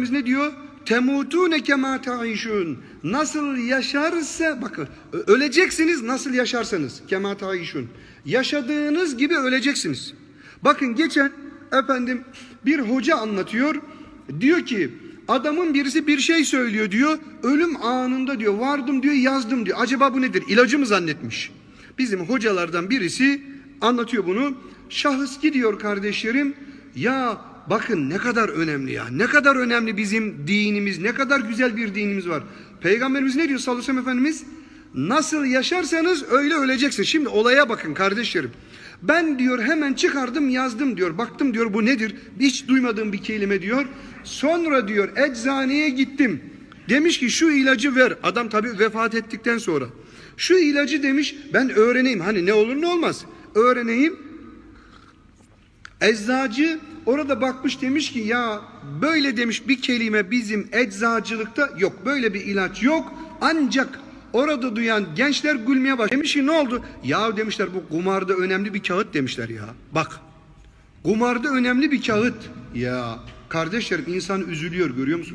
Efendimiz ne diyor? Temutune kema taişun. Nasıl yaşarsa bakın öleceksiniz nasıl yaşarsanız kema taişun. Yaşadığınız gibi öleceksiniz. Bakın geçen efendim bir hoca anlatıyor. Diyor ki adamın birisi bir şey söylüyor diyor. Ölüm anında diyor vardım diyor yazdım diyor. Acaba bu nedir? İlacı mı zannetmiş? Bizim hocalardan birisi anlatıyor bunu. Şahıs gidiyor kardeşlerim. Ya bakın ne kadar önemli ya. Ne kadar önemli bizim dinimiz. Ne kadar güzel bir dinimiz var. Peygamberimiz ne diyor sallallahu aleyhi ve sellem Efendimiz? Nasıl yaşarsanız öyle öleceksiniz. Şimdi olaya bakın kardeşlerim. Ben diyor hemen çıkardım yazdım diyor. Baktım diyor bu nedir? Hiç duymadığım bir kelime diyor. Sonra diyor eczaneye gittim. Demiş ki şu ilacı ver. Adam tabii vefat ettikten sonra. Şu ilacı demiş ben öğreneyim. Hani ne olur ne olmaz. Öğreneyim. Eczacı orada bakmış demiş ki ya böyle demiş bir kelime bizim eczacılıkta yok. Böyle bir ilaç yok. Ancak orada duyan gençler gülmeye başlamış. Demiş ki ne oldu? Ya demişler bu kumarda önemli bir kağıt demişler ya. Bak kumarda önemli bir kağıt. Ya kardeşlerim insan üzülüyor görüyor musun?